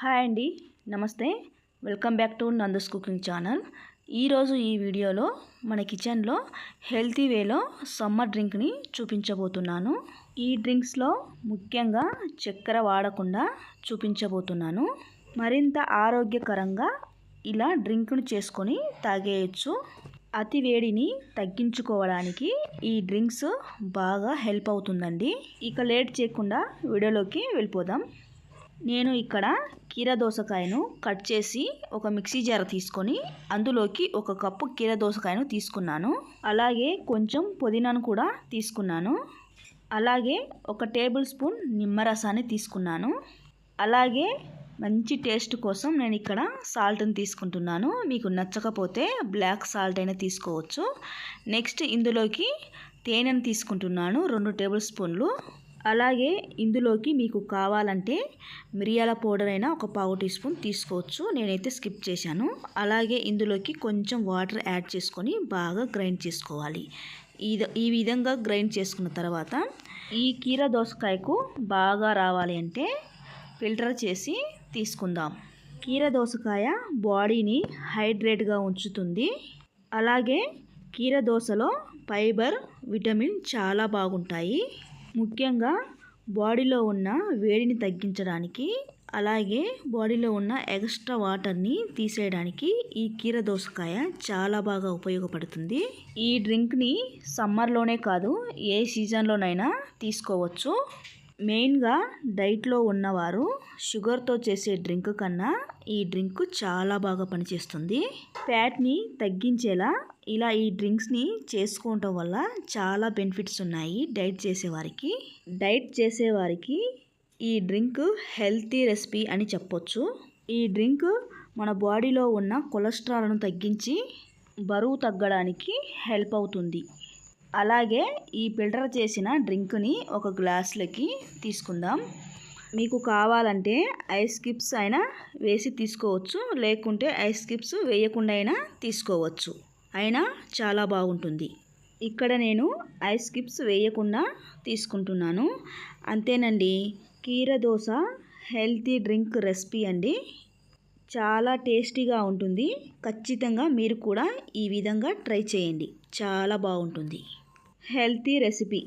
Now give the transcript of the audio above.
Hi అండి నమస్తే. Welcome back to Nanda's cooking channel. ఈరోజు ఈ వీడియోలో మన కిచెన్లో హెల్తీ వేలో సమ్మర్ డ్రింక్ని చూపించబోతున్నాను. ఈ డ్రింక్స్లో ముఖ్యంగా చక్కెర వాడకుండా చూపించబోతున్నాను. మరింత ఆరోగ్యకరంగా ఇలా డ్రింక్ను చేసుకొని తాగేయచ్చు. అతి వేడిని తగ్గించుకోవడానికి ఈ డ్రింక్స్ బాగా హెల్ప్ అవుతుందండి. ఇక లేట్ చేయకుండా వీడియోలోకి వెళ్ళిపోదాం. నేను ఇక్కడ కీర దోసకాయను కట్ చేసి ఒక మిక్సీ జార్ తీసుకొని అందులోకి ఒక కప్పు కీర దోసకాయను తీసుకున్నాను. అలాగే కొంచెం పుదీనాను కూడా తీసుకున్నాను. అలాగే ఒక టేబుల్ స్పూన్ నిమ్మరసాన్ని తీసుకున్నాను. అలాగే మంచి టేస్ట్ కోసం నేను ఇక్కడ సాల్ట్ని తీసుకుంటున్నాను. మీకు నచ్చకపోతే బ్లాక్ సాల్ట్ అయినా తీసుకోవచ్చు. నెక్స్ట్ ఇందులోకి తేనెను తీసుకుంటున్నాను. రెండు టేబుల్ స్పూన్లు. అలాగే ఇందులోకి మీకు కావాలంటే మిరియాల పౌడర్ అయినా ఒక పావు టీ స్పూన్ తీసుకోవచ్చు. నేనైతే స్కిప్ చేశాను. అలాగే ఇందులోకి కొంచెం వాటర్ యాడ్ చేసుకొని బాగా గ్రైండ్ చేసుకోవాలి. ఈ ఈ విధంగా గ్రైండ్ చేసుకున్న తర్వాత ఈ కీర దోసకాయకు బాగా రావాలి అంటే ఫిల్టర్ చేసి తీసుకుందాం. కీర దోసకాయ బాడీని హైడ్రేట్గా ఉంచుతుంది. అలాగే కీర దోసలో ఫైబర్ విటమిన్ చాలా బాగుంటాయి. ముఖ్యంగా బాడీలో ఉన్న వేడిని తగ్గించడానికి అలాగే బాడీలో ఉన్న ఎక్స్ట్రా వాటర్ని తీసేయడానికి ఈ కీర దోసకాయ చాలా బాగా ఉపయోగపడుతుంది. ఈ డ్రింక్ని సమ్మర్లోనే కాదు ఏ సీజన్లోనైనా తీసుకోవచ్చు. మెయిన్గా డైట్లో ఉన్నవారు షుగర్తో చేసే డ్రింక్ కన్నా ఈ డ్రింక్ చాలా బాగా పనిచేస్తుంది. ఫ్యాట్ని తగ్గించేలా ఇలా ఈ డ్రింక్స్ని చేసుకోవటం వల్ల చాలా బెనిఫిట్స్ ఉన్నాయి డైట్ చేసేవారికి డైట్ చేసేవారికి ఈ డ్రింక్ హెల్తీ రెసిపీ అని చెప్పొచ్చు. ఈ డ్రింక్ మన బాడీలో ఉన్న కొలెస్ట్రాల్ను తగ్గించి బరువు తగ్గడానికి హెల్ప్ అవుతుంది. అలాగే ఈ ఫిల్టర్ చేసిన డ్రింక్ని ఒక గ్లాస్లోకి తీసుకుందాం. మీకు కావాలంటే ఐస్ క్యూబ్స్ అయినా వేసి తీసుకోవచ్చు లేకుంటే ఐస్ క్యూబ్స్ వేయకుండా అయినా తీసుకోవచ్చు. అయినా చాలా బాగుంటుంది. ఇక్కడ నేను ఐస్ క్యూబ్స్ వేయకుండా తీసుకుంటున్నాను. అంతేనండి కీర దోశ హెల్తీ డ్రింక్ రెసిపీ అండి. చాలా టేస్టీగా ఉంటుంది. ఖచ్చితంగా మీరు కూడా ఈ విధంగా ట్రై చేయండి. చాలా బాగుంటుంది. Healthy recipe